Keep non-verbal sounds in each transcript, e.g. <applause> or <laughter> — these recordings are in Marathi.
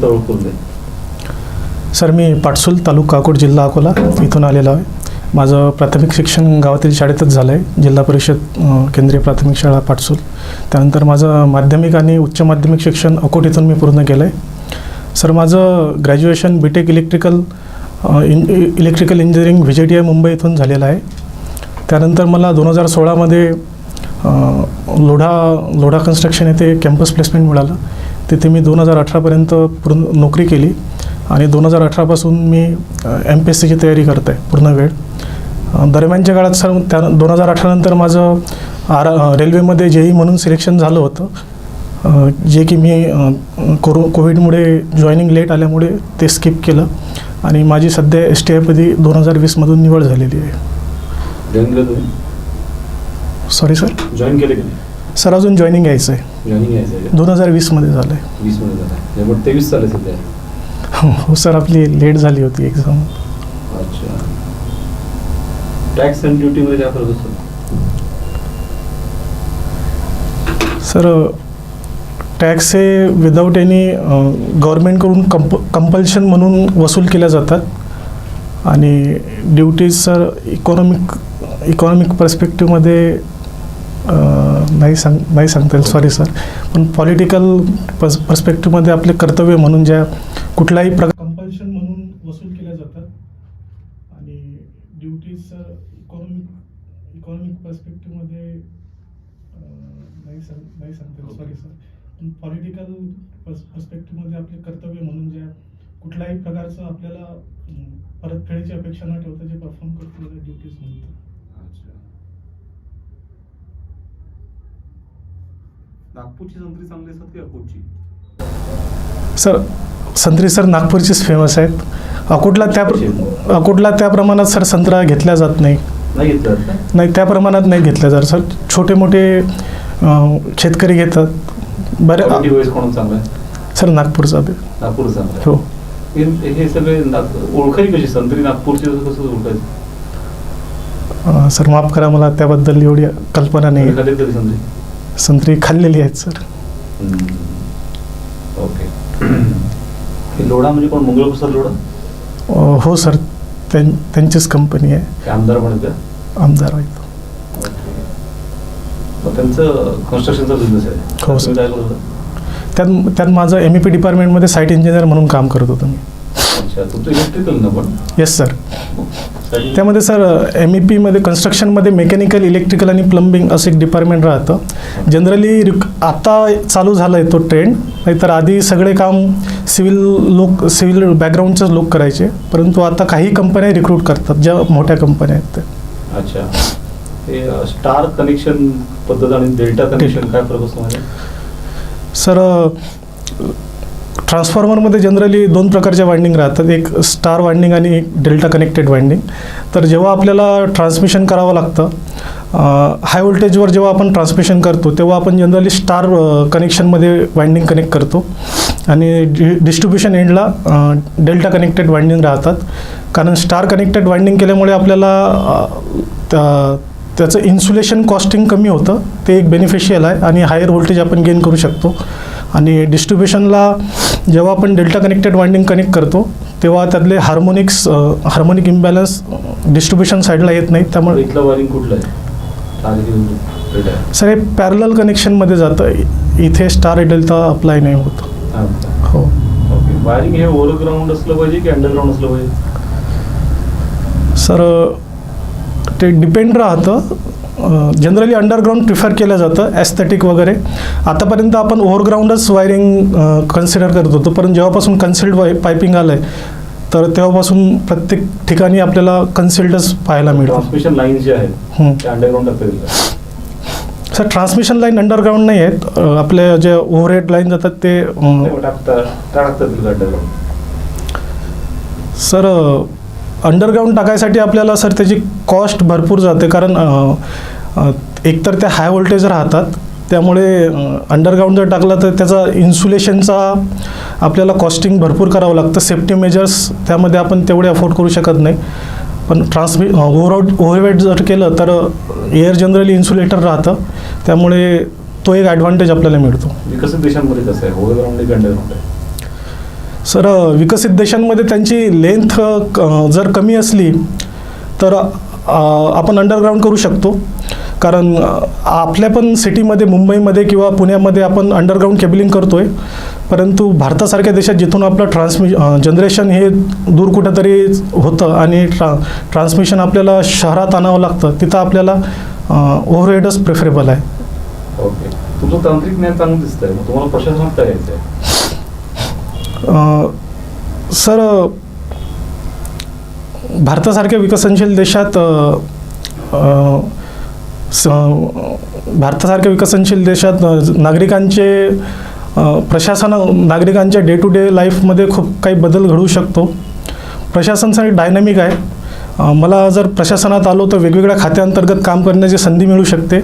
सर्वांना ओळख दे. सर मी पाटसूल तालुका काकोड जिल्हा अकोला इथून आलेलो आहे. माझं प्राथमिक शिक्षण गावातील शाळेतच झालं आहे. जिल्हा परिषद केंद्रीय प्राथमिक शाळा पाटसूल. त्यानंतर माझं माध्यमिक आणि उच्च माध्यमिक शिक्षण अकोट इथून मी पूर्ण केलं आहे. सर माझं ग्रॅज्युएशन बी टेक इलेक्ट्रिकल इं in electrical engineering V J T I Mumbai इथून झालेलं आहे. त्यानंतर मला दोन हजार सोळामध्ये लोढा लोढा कन्स्ट्रक्शन येथे कॅम्पस प्लेसमेंट मिळालं. तिथे मी दोन हजार अठरापर्यंत पूर्ण नोकरी केली आणि दोन हजार अठरापासून मी एम पी एस सीची तयारी करत आहे पूर्ण वेळ. दरम्यानच्या काळात सर त्या दोन हजार अठरानंतर माझं आर रेल्वेमध्ये जेई म्हणून सिलेक्शन झालं होतं. जे की मी कोरो कोविडमुळे जॉईनिंग लेट आल्यामुळे ते स्किप केलं आणि माझी सध्या एस टी आयपदी दोन हजार वीसमधून निवड झालेली आहे. सॉरी सर जॉईन केले सर अजून जॉईनिंग यायचं आहे दोन हजार वीसमध्ये झालं आहे वीसमध्ये झालं त्यामुळे तेवीस आहे सध्या? हो सर आपली लेट झाली होती एक्झाम अच्छा. टॅक्स अँड ड्युटीमध्ये काय फरक असतो? सर टॅक्स हे विदाऊट एनी गव्हर्मेंटकडून कंप कंपल्शन म्हणून वसूल केल्या जातात. आणि ड्युटीज सर इकॉनॉमिक इकॉनॉमिक पर्स्पेक्टिव्हमध्ये नाही सांग नाही सांगता येईल. सॉरी सर पण पॉलिटिकल पर्स पर्स्पेक्टिव्हमध्ये आपले कर्तव्य म्हणून ज्या कुठलाही प्रकार कंपल्शन म्हणून वसूल केल्या जातात आणि ड्युटीज इकॉनॉमिक इकॉनॉमिक पर्स्पेक्टिव्हमध्ये नाही सांग नाही सांगता येईल. सॉरी सर पण पॉलिटिकल पर्स्पेक्टिव्हमध्ये आपले कर्तव्य म्हणून ज्या कुठल्याही प्रकारचं आपल्याला परतफेडीची अपेक्षा न ठेवता जे परफॉर्म करतो ड्युटीज म्हणतात. नागपूरची संत्री चांगली असतात की अकोटची? सर संत्री सर नागपूरचीच फेमस आहेत. अकोटला त्या अकोटला त्या प्रमाणात सर संत्रा घेतल्या जात नाही. नाही त्या प्रमाणात नाही घेतल्या जात. सर छोटे मोठे शेतकरी घेतात. बरे सर नागपूरचा बी. नागपूर चांगलं आहे. हो. हे सगळे ओळखायची कशी? संत्री नागपूरची कसं ओळखायचं? अं, सर माफ करा मला त्याबद्दल एवढी कल्पना नाही. संत्री खाल्लेली आहेत सर. ओके. <clears throat> हे लोढा म्हणजे कोण? मंगळप्रसाद लोढा अं, हो सर. त्यां त्यांचीच कंपनी आहे. आमदार का? आमदार आहेत. त्यांचं कन्स्ट्रक्शनचा बिझनेस आहे. हो, सर. त्यात त्यात माझं एम ई पी डिपार्टमेंटमध्ये साईट इंजिनियर म्हणून काम करत होतो मी. येस सर त्यामध्ये सर एम ई पीमध्ये कन्स्ट्रक्शनमध्ये मेकॅनिकल इलेक्ट्रिकल आणि प्लंबिंग असं एक डिपार्टमेंट राहतं. जनरली रिक आता चालू झालं आहे तो ट्रेंड नाहीतर आधी सगळे काम सिव्हिल लोक सिव्हिल बॅकग्राऊंडचेच लोक करायचे. परंतु आता काही कंपन्या रिक्रूट करतात ज्या मोठ्या कंपन्या आहेत त्या. अच्छा. स्टार कनेक्शन पद्धत आणि डेल्टा कनेक्शन काय फरक असतो सर ट्रान्सफॉर्मरमध्ये जनरली दोन प्रकारच्या वाइंडिंग राहतात. एक स्टार वाइंडिंग आणि एक डेल्टा कनेक्टेड वाइंडिंग तर जेव्हा आपल्याला ट्रान्समिशन करावं लागतं हाय व्होल्टेजवर जेव्हा आपण ट्रान्समिशन करतो तेव्हा आपण जनरली स्टार कनेक्शनमध्ये वाइंडिंग कनेक्ट करतो. आणि डि डिस्ट्रीब्युशन एंडला डेल्टा कनेक्टेड वाइंडिंग राहतात. कारण स्टार कनेक्टेड वाइंडिंग केल्यामुळे आपल्याला त्या- त्याचं इन्सुलेशन कॉस्टिंग कमी होतं. ते एक बेनिफिशियल आहे आणि हायर व्होल्टेज आपण गेन करू शकतो. आणि डिस्ट्रीब्युशनला जेव्हा आपण डेल्टा कनेक्टेड वाइंडिंग कनेक्ट करतो तेव्हा त्यातले हार्मोनिक्स हार्मोनिक इम्बॅलन्स डिस्ट्रीब्युशन साईडला येत नाही. त्यामुळे इथलं वायरिंग कुठलं आहे? सर हे पॅरल कनेक्शनमध्ये जातं. इथे स्टार डेल्टा अप्लाय नाही होत. हा. ओके. वायरिंग हे ओव्हर ग्राउंड असलं पाहिजे की अंडरग्राऊंड असलं पाहिजे? सर ते डिपेंड राहतं. जनरली अंडरग्राऊंड प्रिफर केलं जातं ॲस्थेटिक वगैरे. आतापर्यंत आपण ओव्हरग्राऊंडच वायरिंग कन्सिडर करत होतो पण जेव्हापासून कन्सिल्ड वाय पायपिंग आलं आहे तर तेव्हापासून प्रत्येक ठिकाणी आपल्याला कन्सिल्डच पाहायला मिळतं. ट्रान्समिशन लाईन जे आहेत underground? Sir transmission line underground नाही आहेत. आपल्या जे ओव्हरहेड लाईन जातात ते सर अंडरग्राऊंड टाकायसाठी आपल्याला सर त्याची कॉस्ट भरपूर जाते. कारण एकतर त्या हाय व्होल्टेज राहतात. त्यामुळे अंडरग्राऊंड जर टाकला तर त्याचा इन्सुलेशनचा आपल्याला कॉस्टिंग भरपूर करावं लागतं. सेफ्टी मेजर्स त्यामध्ये आपण तेवढे अफोर्ड करू शकत नाही. पण ट्रान्समि ओव्हरऑल ओव्हरवेट जर केलं तर एअर जनरली इन्सुलेटर राहतं. त्यामुळे तो एक ॲडव्हान्टेज आपल्याला मिळतो. विकसित देशांमध्ये कसं आहे? सर विकसित देशांमध्ये त्यांची लेंथ जर कमी असली तर आपण अंडरग्राऊंड करू शकतो. कारण आपल्या पण सिटीमध्ये मुंबईमध्ये किंवा पुण्यामध्ये आपण अंडरग्राऊंड केबलिंग करतो आहे परंतु भारतासारख्या देशात जिथून आपलं ट्रान्समि जनरेशन हे दूर कुठंतरी होतं आणि ट्रा ट्रान्समिशन आपल्याला शहरात आणावं लागतं तिथं आपल्याला ओव्हरहेडच प्रेफरेबल आहे. ओके. तुमचं तांत्रिक ज्ञान चांगलं दिसतंय. मग तुम्हाला प्रशासनात काय यायचं आहे सर भारतासारख्या विकसनशील देशात अ, अ, स- भारतासारख्या विकसनशील देशात नागरिकांचे प्रशासन नागरिकांच्या डे टू डे लाईफमध्ये खूप काही बदल घडू शकतो. प्रशासनसाठी डायनॅमिक आहे. मला जर प्रशासनात आलो तर वेगवेगळ्या खात्यांतर्गत काम करण्याची संधी मिळू शकते.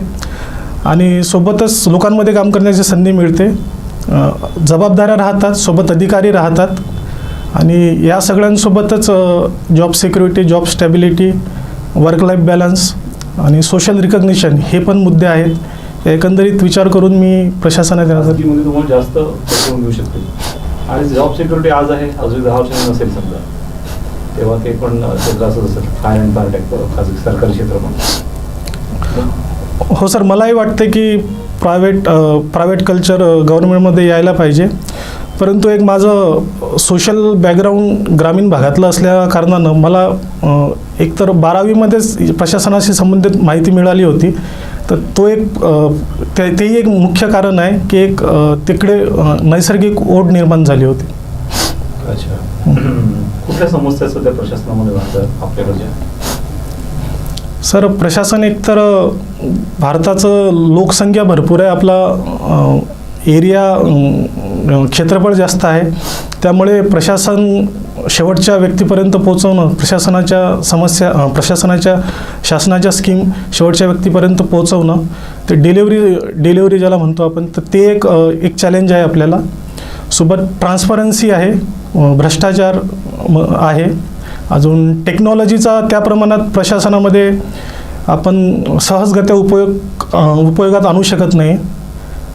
आणि सोबतच लोकांमध्ये काम करण्याची संधी मिळते. जबाबदाऱ्या राहतात सोबत अधिकारी राहतात. आणि या सगळ्यांसोबतच job security job stability work life balance आणि सोशल रिकग्निशन हे पण मुद्दे आहेत. एकंदरीत विचार करून मी प्रशासनात तुम्हाला जास्त मिळू शकतील. आणि जॉब सिक्युरिटी आज आहे अजून दहा वर्षांनी नसेल समजा. तेव्हा ते पण क्षेत्र असंच असेल खाजगी सरकारी क्षेत्र पण. हो सर मलाही वाटते की प्रायव्हेट प्रायव्हेट कल्चर गव्हर्नमेंटमध्ये यायला पाहिजे. परंतु एक माझं सोशल बॅकग्राऊंड ग्रामीण भागातलं असल्या कारणानं मला एकतर बारावीमध्येच प्रशासनाशी संबंधित माहिती मिळाली होती. तर तो एक ते तेही एक मुख्य कारण आहे की एक तिकडे नैसर्गिक ओढ निर्माण झाली होती. अच्छा. कुठल्या समस्या सध्या प्रशासनामध्ये वाटतात आपल्याकडच्या सर प्रशासन एकतर भारताचं लोकसंख्या भरपूर आहे. आपला एरिया क्षेत्रफळ जास्त आहे. त्यामुळे प्रशासन शेवटच्या व्यक्तीपर्यंत पोहोचवणं प्रशासनाच्या समस्या प्रशासनाच्या शासनाच्या स्कीम शेवटच्या व्यक्तीपर्यंत पोहोचवणं ते डिलेवरी डिलेवरी ज्याला म्हणतो आपण तर ते एक एक चॅलेंज आहे आपल्याला. सोबत ट्रान्सपरन्सी आहे भ्रष्टाचार म- आहे. अजून टेक्नॉलॉजीचा त्या प्रमाणात प्रशासनामध्ये आपण सहजगत्या उपयोग उपयोगात आणू शकत नाही.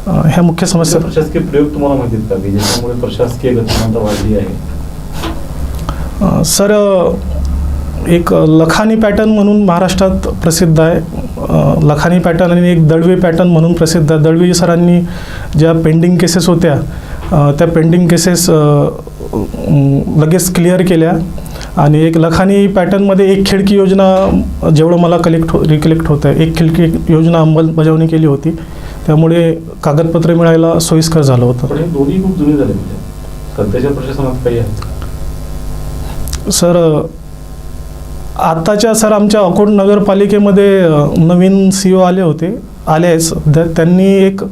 ह्या मुख्य समस्या प्रशासकीय प्रयोग तुम्हाला माहिती आहेत का? की ज्याच्यामुळे प्रशासकीय गतिमत्ता वाढली आहे. सर एक लखानी पॅटर्न म्हणून महाराष्ट्रात प्रसिद्ध आहे. लखानी पॅटर्न आणि एक दळवी पॅटर्न म्हणून प्रसिद्ध आहे. दळवी सरांनी ज्या पेंडिंग केसेस होत्या त्या पेंडिंग केसेस लगेच क्लिअर केल्या. आणि एक लखानी पॅटर्नमध्ये एक खिडकी योजना जेवढं मला कलेक्ट हो रिकलेक्ट होतं आहे एक खिडकी योजना अंमलबजावणी केली होती. त्यामुळे कागदपत्र मिळायला सोयीस्कर झालं होतं. दोन्ही खूप जुने झाले म्हणजे. सध्याच्या प्रशासनात काही आहे? सर आत्ताच्या सर आमच्या अकोट नगरपालिकेमध्ये नवीन सी ओ आले होते. आले आहेत सध्या त्यांनी एक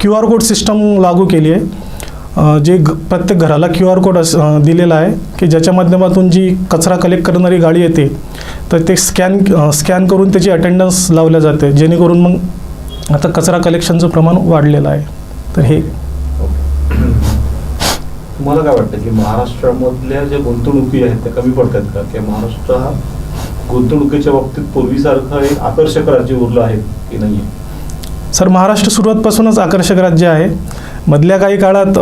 क्यू आर कोड सिस्टम लागू केली आहे. जे ग प्रत्येक घराला क्यू आर कोड अस दिलेला आहे की ज्याच्या माध्यमातून जी कचरा कलेक्ट करणारी गाडी येते तर ते स्कॅन स्कॅन करून त्याची अटेंडन्स लावल्या जाते. जेणेकरून मग आता कचरा कलेक्शनचं प्रमाण वाढलेलं आहे. तर हे तुम्हाला काय वाटतं की महाराष्ट्रामधल्या ज्या गुंतवणुकी आहेत त्या कमी पडतात का? किंवा महाराष्ट्र हा गुंतवणुकीच्या बाबतीत पूर्वीसारखं एक आकर्षक राज्य उरलं आहे की नाही सर महाराष्ट्र सुरुवातपासूनच आकर्षक राज्य आहे. मधल्या काही काळात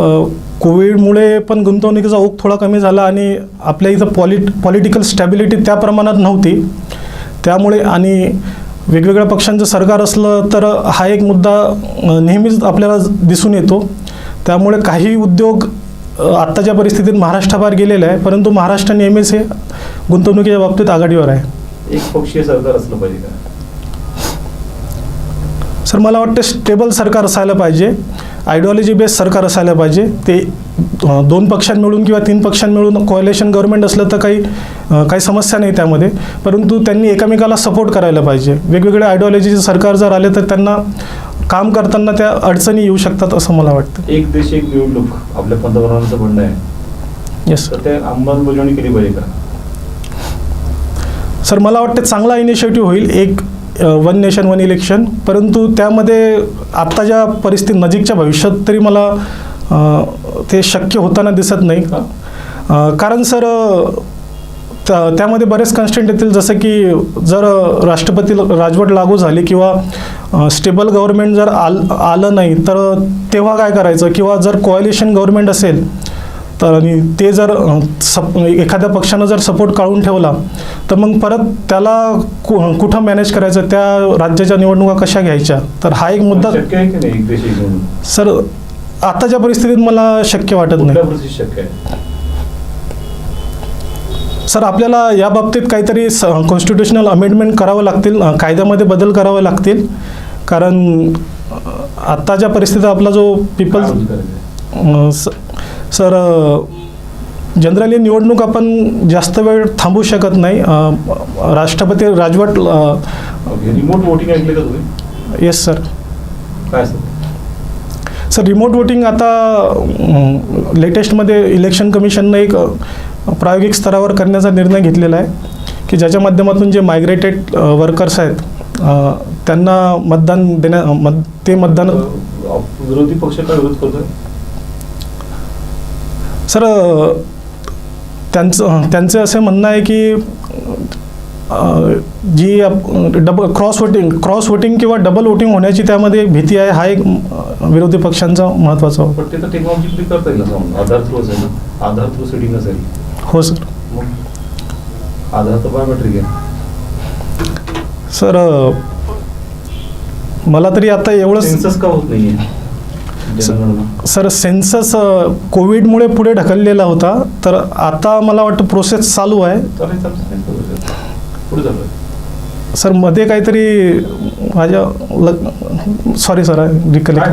कोविडमुळे पण गुंतवणुकीचा ओघ थोडा कमी झाला आणि आपल्या इथं पॉलिट पॉलिटिकल स्टॅबिलिटी त्या प्रमाणात नव्हती. त्यामुळे आणि वेगवेगळ्या पक्षांचं सरकार असलं तर हा एक मुद्दा नेहमीच आपल्याला दिसून येतो. त्यामुळे काही उद्योग आत्ताच्या परिस्थितीत महाराष्ट्राबाहेर गेलेले आहे परंतु महाराष्ट्र नेहमीच हे गुंतवणुकीच्या बाबतीत आघाडीवर आहे. एक पक्षीय सरकार असलं पाहिजे का? सर मला वाटतं स्टेबल सरकार असायला पाहिजे. आयडिओलॉजी बेस्ड सरकार असायला पाहिजे. ते दोन पक्षां मिळून किंवा तीन पक्षां मिळून कोॲलेशन गव्हर्नमेंट असलं तर काही काही समस्या नाही त्यामध्ये. परंतु त्यांनी एकमेकाला सपोर्ट करायला पाहिजे. वेगवेगळ्या आयडिओलॉजीचे सरकार जर आले तर त्यांना काम करताना त्या अडचणी येऊ शकतात असं मला वाटतं. एक देश एक निवडणूक. आपल्या पंतप्रधानांचं म्हणणं आहे. येस ते अंमलबजावणी केली पाहिजे का? सर मला वाटतं चांगला इनिशिएटिव्ह होईल. एक वन नेशन वन इलेक्शन परंतु त्यामध्ये आत्ताच्या परिस्थिती नजीकच्या भविष्यात तरी मला ते शक्य होताना दिसत नाही. कारण सर त्यामध्ये बरेच कन्स्टंट येतील. जसं की जर राष्ट्रपती राजवट लागू झाली किंवा स्टेबल गव्हर्नमेंट जर आल आलं नाही तर तेव्हा काय करायचं? किंवा जर कोॲलिशन गव्हर्नमेंट असेल तर आणि ते जर सप एखाद्या पक्षानं जर सपोर्ट काढून ठेवला तर मग परत त्याला कु कुठं मॅनेज करायचं? त्या राज्याच्या निवडणुका कशा घ्यायच्या? तर हा एक मुद्दा सर आताच्या परिस्थितीत मला शक्य वाटत नाही. परिस्थितीत शक्य आहे? सर आपल्याला या बाबतीत काहीतरी कॉन्स्टिट्युशनल अमेंडमेंट करावं लागतील कायद्यामध्ये बदल करावे लागतील. कारण आत्ताच्या परिस्थितीत आपला जो पीपल स- सर जनरली निवडणूक आपण जास्त वेळ थांबू शकत नाही. राष्ट्रपती राजवट रिमोट वोटिंग ऐकले का तुम्ही? येस सर काय असतं सर रिमोट वोटिंग आता लेटेस्टमध्ये इलेक्शन कमिशननं एक प्रायोगिक स्तरावर करण्याचा निर्णय घेतलेला आहे. की ज्याच्या माध्यमातून जे मायग्रेटेड वर्कर्स आहेत त्यांना मतदान देण्या मत ते मतदान विरोधी पक्ष काय विरोध करतोय? सर त्यांचं त्यांचं असं म्हणणं आहे की जी double cross voting cross voting किंवा डबल वोटिंग होण्याची त्यामध्ये एक भीती आहे हा एक विरोधी पक्षांचा असेल हो सर. सर मला तरी आता सेन्सस का होत जनगणना सर सेन्सस कोविडमुळे पुढे ढकललेला होता. तर आता मला वाटतं प्रोसेस चालू आहे. सरमध्ये काहीतरी माझ्या लग सॉरी सर रिकलेक्ट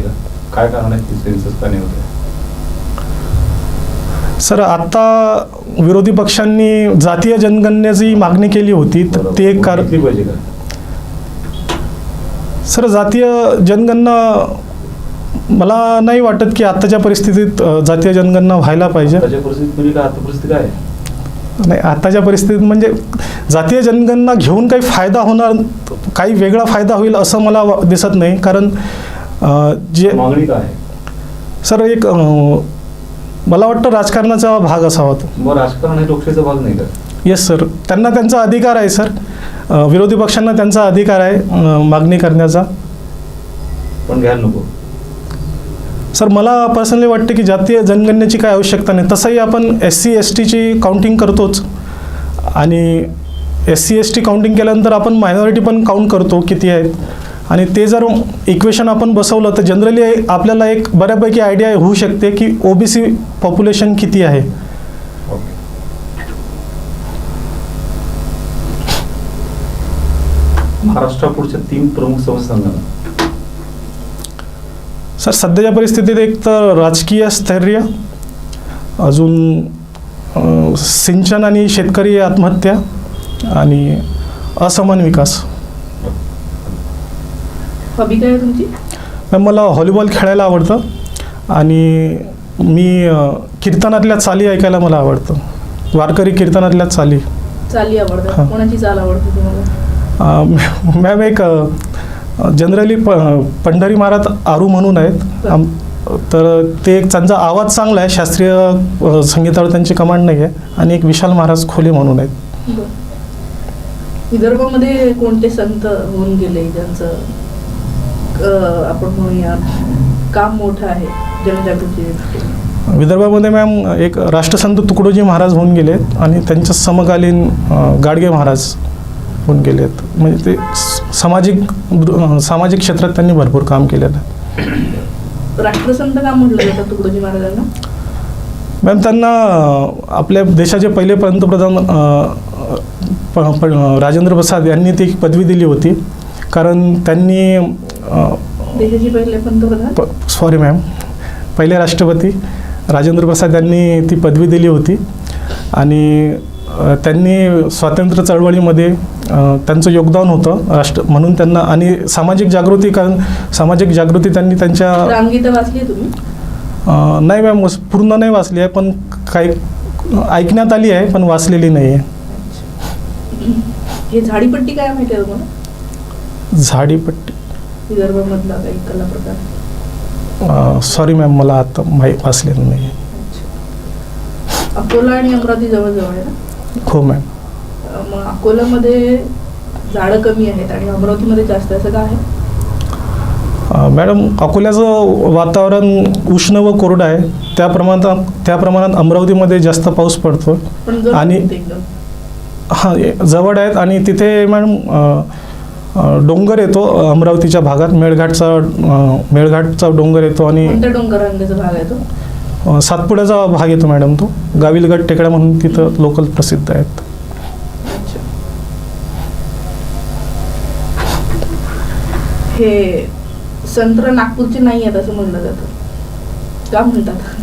का? काय कारण आहे की सेन्सस का नाही होते सर आता विरोधी पक्षांनी जातीय जनगणनेची मागणी केली होती तर ते एक कार घेतली पाहिजे का? सर जातीय जनगणना मला नाही वाटत की आत्ताच्या परिस्थितीत जातीय जनगणना व्हायला पाहिजे. म्हणजे नाही आताच्या परिस्थितीत म्हणजे जातीय जनगणना घेऊन काही फायदा होणार काही वेगळा फायदा होईल असं मला दिसत नाही. कारण जे सर एक मला वाटतं राजकारणाचा भाग असावा तो. मग राजकारण लोकशाहीचा भाग नाही का? येस सर त्यांना त्यांचा अधिकार आहे सर विरोधी पक्षांना त्यांचा अधिकार आहे मागणी करण्याचा. पण घ्यायला नको. सर मला पर्सनली वाटते की जातीय जनगणनेची काय आवश्यकता नाही. तसंही आपण एस सी एस टीची काउंटिंग करतोच. आणि S C S T counting केल्यानंतर आपण मायनॉरिटी पण काउंट करतो किती आहेत. आणि ते जर इक्वेशन आपण बसवलं तर जनरली आपल्याला एक बऱ्यापैकी आयडिया होऊ शकते की ओ बी सी पॉप्युलेशन किती आहे. महाराष्ट्रापुढच्या पुढच्या तीन प्रमुख समस्या सर सध्याच्या परिस्थितीत एक तर राजकीय स्थैर्य अजून सिंचन आणि शेतकरी आत्महत्या आणि असमान विकास. मला व्हॉलीबॉल खेळायला आवडतं आणि मी कीर्तनातल्या चाली ऐकायला मला आवडतं. वारकरी कीर्तनातल्या चाली. चाली. आवडतात. कोणाची चाल आवडते तुम्हाला? मॅम एक जनरली प पंढरी महाराज आरू म्हणून आहेत. आम तर ते एक त्यांचा आवाज चांगला आहे. शास्त्रीय संगीतावर त्यांची कमांड नाही आहे. आणि एक विशाल महाराज खोले म्हणून आहेत. विदर्भामध्ये कोणते संत होऊन गेले? ज्यांचं आपण म्हणूया काम मोठं आहे जनजागृती? विदर्भामध्ये मॅम एक राष्ट्रसंत तुकडोजी महाराज होऊन गेले आणि त्यांच्या समकालीन गाडगे महाराज. होऊन गेलेत म्हणजे ते सामाजिक सामाजिक क्षेत्रात त्यांनी भरपूर काम केलेलं आहे. राष्ट्रसंत का म्हटलं जातं तुकडोजी महाराजांना? मॅम त्यांना आपल्या देशाचे पहिले पंतप्रधान राजेंद्र प्रसाद यांनी ती पदवी दिली होती. कारण त्यांनी अ, देशाचे पहिले पंतप्रधान? प सॉरी मॅम पहिले राष्ट्रपती राजेंद्र प्रसाद यांनी ती पदवी दिली होती. आणि त्यांनी स्वातंत्र्य चळवळीमध्ये त्यांचं योगदान होतं राष्ट्र म्हणून त्यांना आणि सामाजिक जागृती कारण सामाजिक जागृती त्यांनी त्यांच्या वाचली तुम्ही? नाही मॅम पूर्ण नाही वाचली आहे पण काही ऐकण्यात आली आहे पण वाचलेली नाही आहे. हे झाडीपट्टी काय माहिती आहे तुम्हाला? झाडीपट्टी? विदर्भामधला काही कला प्रकार सॉरी मॅम मला आता माहीत वाचलेलं नाही अकोला आणि अमरावती जवळ जवळ आहे ना? हो मॅम मग अकोल्यामध्ये झाडं कमी आहेत आणि अमरावतीमध्ये जास्त. असं का आहे? अ, मॅडम अकोल्याचं वातावरण उष्ण व कोरडं आहे. त्या प्रमाणात त्या प्रमाणात अमरावतीमध्ये जास्त पाऊस पडतो पण जर आणि- हां जवळ आहेत आणि तिथे मॅडम अ, अ, डोंगर येतो अमरावतीच्या भागात. मेळघाटचा अ, मेळघाटचा डोंगर येतो आणि कोणत्या डोंगर भाग आहे तो? अ, सातपुड्याचा भाग येतो मॅडम तो. गाविलगड टेकड्या म्हणून तिथं लोकल प्रसिद्ध आहेत. हे संत्र नागपूरचे नाही आहेत असं म्हणलं जातं. का म्हणतात?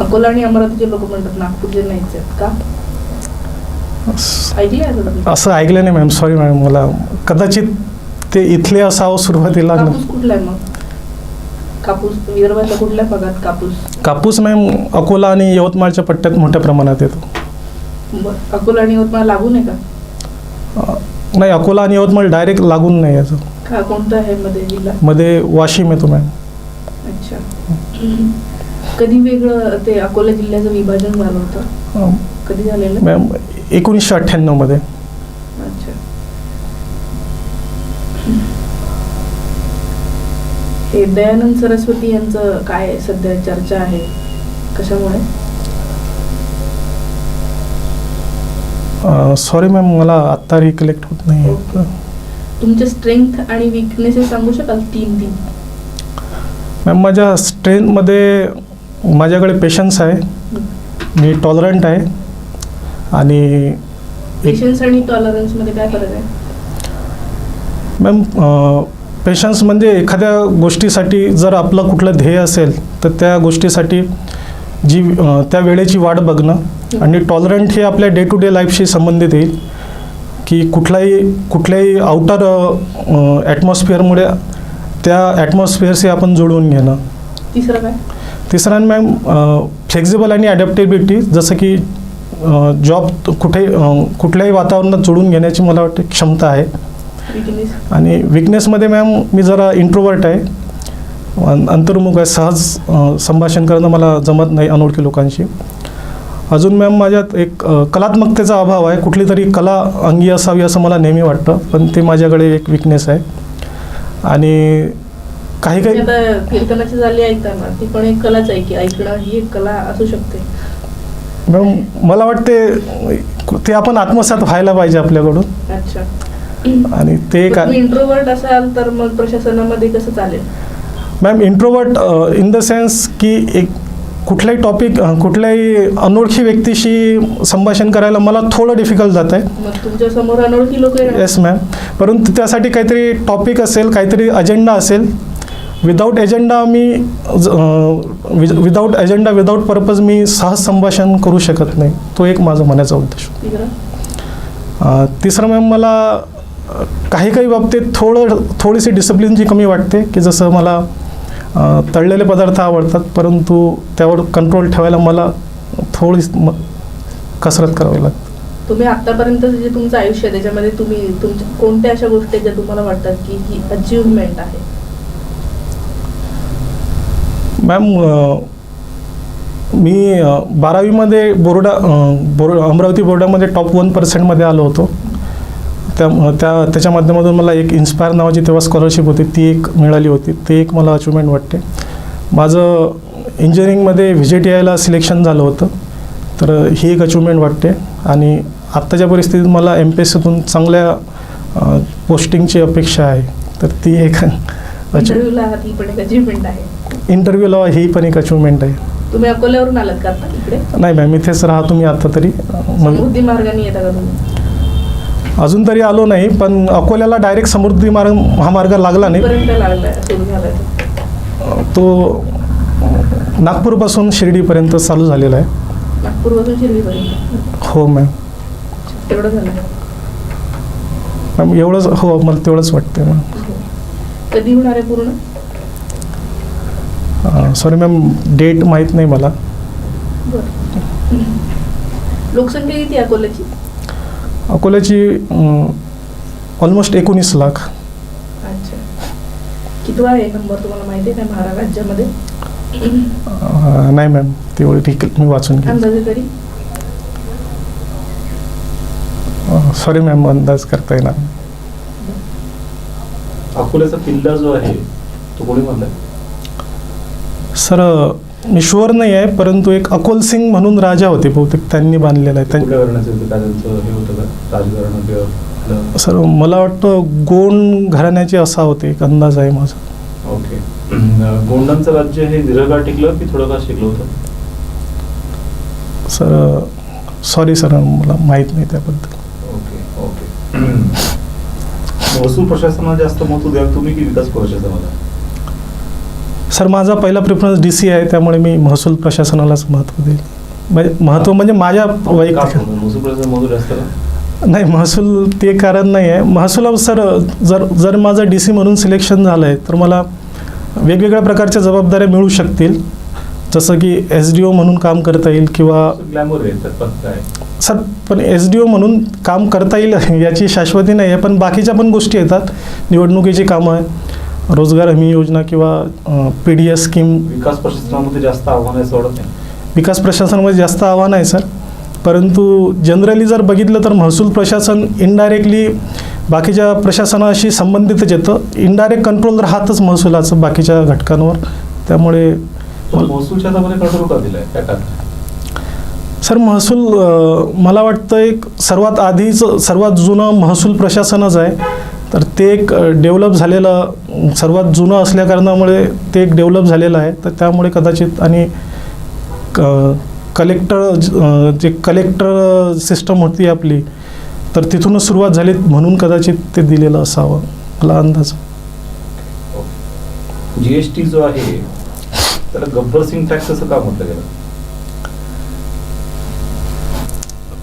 अकोला आणि अमरावतीचे लोक म्हणतात नागपूरचे नाहीच आहेत. का? असं ऐकलं नाही मॅम सॉरी मॅडम मला कदाचित ते इथले असावं सुरुवातीला. कुठला आहे मग? कापूस विदर्भातल्या कुठल्या भागात कापूस? कापूस मॅम अकोला आणि यवतमाळच्या पट्ट्यात मोठ्या प्रमाणात येतो. बरं. अकोला आणि यवतमाळ लागून आहे का? अ, नाही अकोला आणि यवतमाळ डायरेक्ट लागून नाही याचं का कोणतं आहे मध्ये जिल्हा? मध्ये वाशिम येतो मॅम. अच्छा. कधी वेगळं ते अकोला जिल्ह्याचं विभाजन झालं होतं? अ, कधी झालेलं? मॅम एकोणीसशे अठ्ठ्याण्णवमध्ये अच्छा हे दयानंद सरस्वती यांचं काय सध्या चर्चा आहे? कशामुळे? सॉरी मॅम मला आत्ता रिकलेक्ट होत नाही. तुमचे स्ट्रेंथ आणि विकनेसेस सांगू शकाल? तीन तीन. मॅम माझ्या स्ट्रेंथमध्ये माझ्याकडे पेशन्स आहे. मी टॉलरंट आहे. आणि पेशन्स आणि टॉलरन्समध्ये काय फरक आहे? मॅम पेशन्स म्हणजे एखाद्या गोष्टीसाठी जर आपलं कुठलं ध्येय असेल तर त्या गोष्टीसाठी जी त्या वेळेची वाट बघणं आणि टॉलरंट हे आपल्या डे टू डे लाईफशी संबंधित येईल. की कुठलाही कुठल्याही आउटर ॲटमॉस्फिअरमुळे त्या ॲटमॉस्फिअरशी आपण जुळवून घेणं. तिसरं काय? तिसरा मॅम फ्लेक्झिबल आणि ॲडॅप्टेबिलिटी जसं की जॉब कुठे कुठल्याही वातावरणात जुळून घेण्याची मला वाटते क्षमता आहे. आणि विकनेसमध्ये मॅम मी जरा इंट्रोवर्ट आहे. अंतर्मुख आहे सहज संभाषण करणं मला जमत नाही अनोळखी लोकांशी. अजून मॅम माझ्यात एक कलात्मकतेचा अभाव आहे. कुठली तरी कला अंगी असावी असं मला नेहमी वाटतं पण ते माझ्याकडे एक विकनेस आहे. आणि काही काही कीर्तनाची झाली ऐकताना ती पण एक कलाच आहे की ऐकणं ही एक कला असू शकते. मॅम मला वाटते ते आपण आत्मसात व्हायला पाहिजे आपल्याकडून. अच्छा. आणि ते पण का तुम्ही इंट्रोवर्ट असाल तर मग प्रशासनामध्ये कसं चालेल? Ma'am introvert in the sense की एक कुठलाही टॉपिक कुठल्याही अनोळखी व्यक्तीशी संभाषण करायला मला थोडं डिफिकल्ट जात आहे येस मॅम परंतु त्यासाठी काहीतरी टॉपिक असेल काहीतरी अजेंडा असेल. विदाऊट एजेंडा मी विदाऊट एजेंडा विदाऊट पर्पज मी सहज संभाषण करू शकत नाही. तो एक माझा मनाचा उद्देश. तिसरं? मॅम मला काही काही बाबतीत थोडं थोडीशी डिसिप्लिनची कमी वाटते की जसं मला तळलेले पदार्थ आवडतात परंतु त्यावर कंट्रोल ठेवायला मला थोडी कसरत करावी लागते. तुम्ही आतापर्यंत जे तुमचं आयुष्य आहे त्याच्यामध्ये तुम्ही तुमच्या कोणत्या अशा गोष्टी ज्या तुम्हाला वाटतात की ही अचिव्हमेंट आहे? मॅम मी बारावीमध्ये बोर्डा बोर्ड अमरावती बोर्डामध्ये टॉप वन पर्सेंटमध्ये आलो होतो. त्या त्या त्याच्या माध्यमातून मला एक इन्स्पायर नावाची तेव्हा स्कॉलरशिप होती. ती एक मिळाली होती. ते एक मला अचिव्हमेंट वाटते. माझं इंजिनिअरिंगमध्ये व्ही जे टी आयला सिलेक्शन झालं होतं. तर ही एक अचिव्हमेंट वाटते. आणि आत्ताच्या परिस्थितीत मला एम पी एस सीतून चांगल्या पोस्टिंगची अपेक्षा आहे. तर ती एक अचिव्ह इंटरव्ह्यूला आहात ही पण एक अचिव्हमेंट आहे. इंटरव्ह्यूला ही पण एक अचिव्हमेंट आहे. तुम्ही अकोल्यावरून आलात का नाही मॅम इथेच राहा तुम्ही आता तरी. मार्गाने येता का तुम्ही? अजून तरी आलो नाही पण अकोल्याला डायरेक्ट समृद्धी मार्ग हा मार्ग लागला नाही तो. नागपूरपासून शिर्डीपर्यंत चालू झालेला आहे. हो मॅम मॅम एवढंच हो मला तेवढंच वाटते मॅम कधी होणार आहे पूर्ण? सॉरी मॅम डेट माहीत नाही मला. लोकसंख्या किती अकोल्याची? अकोल्याची ऑलमोस्ट एकोणीस लाख. अच्छा. कितवा आहे नंबर तुम्हाला माहिती आहे का राज्यामध्ये? नाही मॅम तेवढी ठीक आहे, मी वाचून तरी? सॉरी मॅम अंदाज करता येणार अकोल्याचा किल्ला जो आहे तो कोणी म्हणलाय सर मी शुअर नाही आहे परंतु एक अकोल सिंग म्हणून राजा होते बहुतेक त्यांनी बांधलेला आहे. हे? सर मला वाटतं गोंड घराण्याचे असा होते एक अंदाज आहे माझा. ओके. <clears throat> गोंडांचं राज्य हे दीर्घकाळ टिकलं की थोडं काळ शिकलं होतं? सर सॉरी सर मला माहीत नाही त्याबद्दल. Okay okay. <clears throat> महसूल प्रशासनाला जास्त महत्त्व द्याल तुम्ही की विकास प्रशासनाला? सर माझा पहिला प्रेफरन्स डी सी आहे त्यामुळे मी महसूल प्रशासनालाच महत्त्व देईल. म्हणजे महत्त्व म्हणजे माझ्या वैयक्तिक नाही महसूल ते कारण नाही आहे. महसूल सर जर जर माझं डी सी म्हणून सिलेक्शन झालं आहे तर मला वेगवेगळ्या प्रकारच्या जबाबदाऱ्या मिळू शकतील. जसं की एस डी ओ म्हणून काम करता येईल किंवा सर पण एस डी ओ म्हणून काम करता येईल याची शाश्वती नाही आहे पण बाकीच्या पण गोष्टी येतात. निवडणुकीची कामं आहे रोजगार हमी योजना किंवा पी डी एस स्कीम विकास प्रशासनामध्ये जास्त आव्हान आहे वाटत नाही. विकास प्रशासनामध्ये जास्त आव्हान आहे सर. परंतु जनरली जर बघितलं तर महसूल प्रशासन इनडायरेक्टली बाकीच्या प्रशासनाशी संबंधितच येतं. इनडायरेक्ट कंट्रोल राहतच महसुलाचं बाकीच्या घटकांवर. त्यामुळे पण महसूलच्या हातामध्ये कंट्रोल का दिलाय? काय कारण सर महसूल मला वाटतं एक सर्वात आधीचं सर्वात जुनं महसूल प्रशासनच आहे. तर ते एक डेव्हलप झालेलं सर्वात जुनं असल्याकारणामुळे ते एक डेव्हलप झालेलं आहे. तर त्यामुळे कदाचित आणि कलेक्टर जे कलेक्टर सिस्टम होती आपली तर तिथूनच सुरुवात झाली म्हणून कदाचित ते दिलेलं असावं. मला अंदाज जीएसटी जो आहे त्याला गब्बर सिंग टॅक्स असं का म्हटलं गेलं?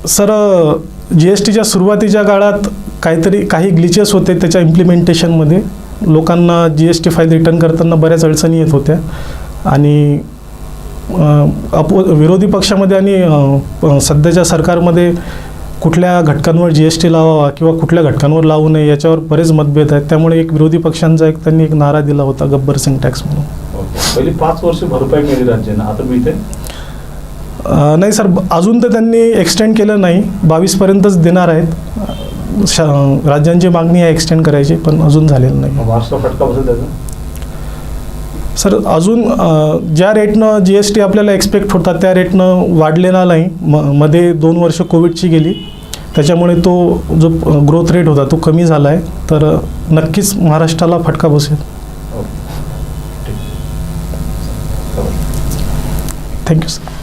सर जी एस टीच्या सुरुवातीच्या काळात काहीतरी काही ग्लिचेस होते त्याच्या इम्प्लिमेंटेशनमध्ये लोकांना G S T file return करताना बऱ्याच अडचणी येत होत्या. आणि अपो विरोधी पक्षामध्ये आणि प- सध्याच्या सरकारमध्ये कुठल्या घटकांवर जी एस टी लावावा किंवा कुठल्या घटकांवर लावू नये याच्यावर बरेच मतभेद आहेत. त्यामुळे एक विरोधी पक्षांचा एक त्यांनी एक नारा दिला होता गब्बर सिंग टॅक्स म्हणून. पहिली पाच वर्ष भरपाई मिळाली राज्यांना. आता मिळते? नाही सर अजून तर त्यांनी एक्सटेंड केलं नाही. बावीसपर्यंतच देणार आहेत. शा राज्यांची मागणी आहे एक्सटेंड करायची पण अजून झालेलं नाही. सर अजून ज्या रेटनं जी एस टी आपल्याला एक्सपेक्ट होता त्या रेटनं वाढलेला नाही. म मध्ये दोन वर्ष कोविडची गेली. त्याच्यामुळे तो जो ग्रोथ रेट होता तो कमी झाला आहे तर नक्कीच महाराष्ट्राला फटका बसेल. Thank you sir